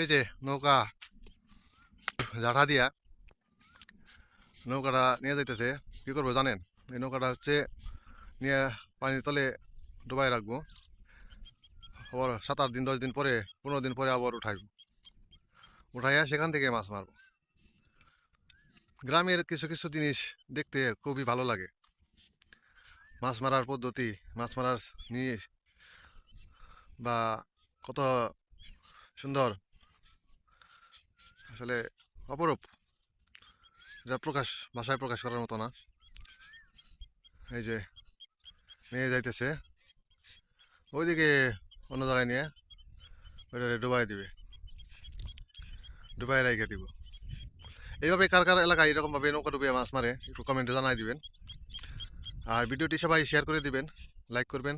এই যে নৌকা জাঠা দিয়া নৌকাটা নিয়ে যাইতেছে, কী করব জানেন? এই নৌকাটা হচ্ছে নিয়ে পানির তলে ডুবাই রাখব। আবার সাত আট দিন, দশ দিন পরে, পনেরো দিন পরে আবার উঠাইব উঠাইয়া সেখান থেকে মাছ মারবো। গ্রামের কিছু কিছু জিনিস দেখতে খুবই ভালো লাগে। মাছ মারার পদ্ধতি, মাছ মারার নিয়ে বা কত সুন্দর আসলে অপরূপ এটা প্রকাশ ভাষায় প্রকাশ করার মতো না। এই যে নিয়ে যাইতেছে। ওইদিকে অন্য জায়গায় নিয়ে ওইটা ডুবাই দিবে। ডুবাই রেখে দিব। এইভাবে কার কার এলাকায় এরকমভাবে নৌকা ডুবিয়ে মাছ মারে, একটু কমেন্টে জানাই দিবেন। আর ভিডিওটি সবাই শেয়ার করে দিবেন লাইক করবেন।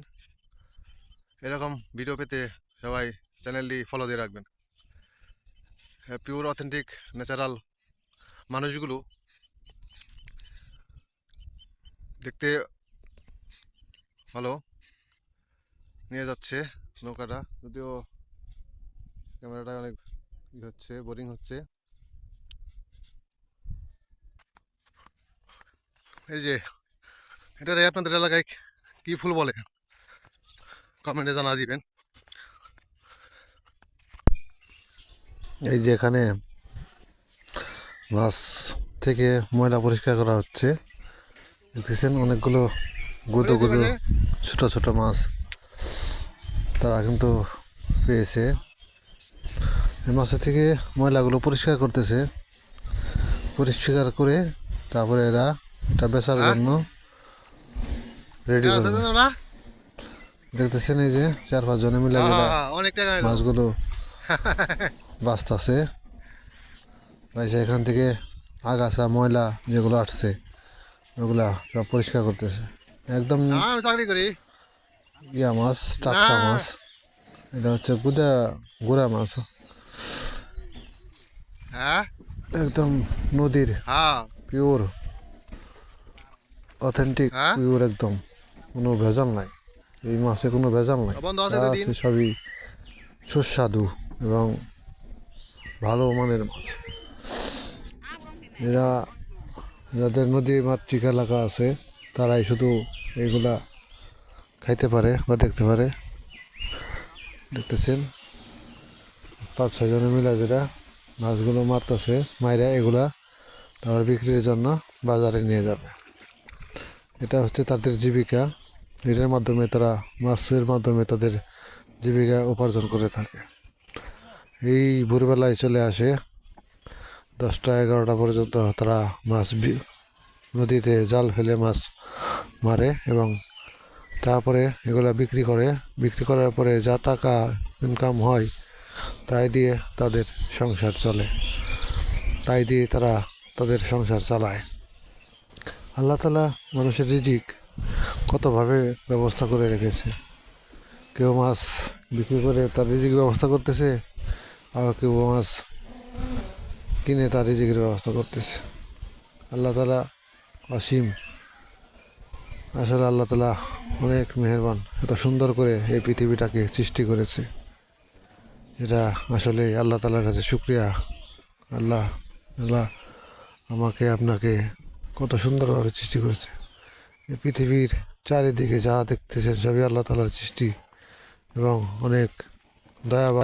এরকম ভিডিও পেতে সবাই চ্যানেলটি ফলো দিয়ে রাখবেন। পিওর অথেন্টিক ন্যাচারাল মানুষগুলো দেখতে ভালো। নিয়ে যাচ্ছে নৌকাটা, যদিও ক্যামেরাটা অনেক হচ্ছে বোরিং হচ্ছে। এই যে এটা আপনাদের এলাকায় কি ফুল বলে? কমেন্টে জানা দিবেন। এই যে এখানে মাছ থেকে ময়লা পরিষ্কার করা হচ্ছে। দেখতেছেন অনেকগুলো গুদো গুদো ছোট ছোট মাছ। তারা কিন্তু পেয়েছে। এই মাছের থেকে ময়লাগুলো পরিষ্কার করতেছে। পরিষ্কার করে তারপরে এরা এটা বেচার জন্য রেডি করবে। দেখতেছেন এই যে চার পাঁচ জনে মিলে টাকা মাছগুলো বাঁচতেছে ভাইসা এখান থেকে আগাছা ময়লা যেগুলো আসছে ওগুলা সব পরিষ্কার করতেছে। একদম চাকরি করি। ইয়া মাছ টাটকা মাছ। এটা হচ্ছে গুদা গুড়া মাছ। হ্যাঁ? একদম নদীর। হ্যাঁ। পিওর। অথেন্টিক হ্যাঁ? পিওর একদম। কোনো ভেজাল নাই। এই মাছে কোনো ভেজাল নাই। সবই সুস্বাদু। এবং ভালো মানের মাছ। এরা যাদের নদী মাতৃক এলাকা আছে, তারাই শুধু এগুলা খাইতে পারে বা দেখতে পারে। দেখতেছেন? পাঁচ, ছয় জনে মিলে যেটা মাছগুলো মারতেছে, মাইরা এগুলা তারপর বিক্রির জন্য বাজারে নিয়ে যাবে। এটা হচ্ছে তাদের জীবিকা। এটার মাধ্যমে তারা মাছের মাধ্যমে তাদের জীবিকা উপার্জন করে থাকে। এই ভোরবেলায় চলে আসে। দশটা এগারোটা পর্যন্ত তারা মাছ নদীতে জাল ফেলে মাছ মারে এবং তারপরে এগুলো বিক্রি করে। বিক্রি করার পরে যা টাকা ইনকাম হয়, তাই দিয়ে তাদের সংসার চলে। তাই দিয়ে তারা তাদের সংসার চালায়। আল্লাহ তালা মানুষের রিজিক কতভাবে ব্যবস্থা করে রেখেছে? কেউ মাছ বিক্রি করে তার রিজিক ব্যবস্থা করতেছে? আর কেউ মাছ কিনে তার রিজিকের ব্যবস্থা করতেছে। আল্লাহ তালা অসীম। আসলে আল্লাহ তালা অনেক মেহেরবান। এত সুন্দর করে এই পৃথিবীটাকে সৃষ্টি করেছে। এটা আসলে আল্লাহ তালার কাছে শুক্রিয়া। আল্লাহ আল্লাহ আমাকে, আপনাকে কত সুন্দরভাবে সৃষ্টি করেছে। এই পৃথিবীর চারিদিকে যা দেখতেছেন সবই আল্লাহ তালার সৃষ্টি এবং অনেক দয়াবান।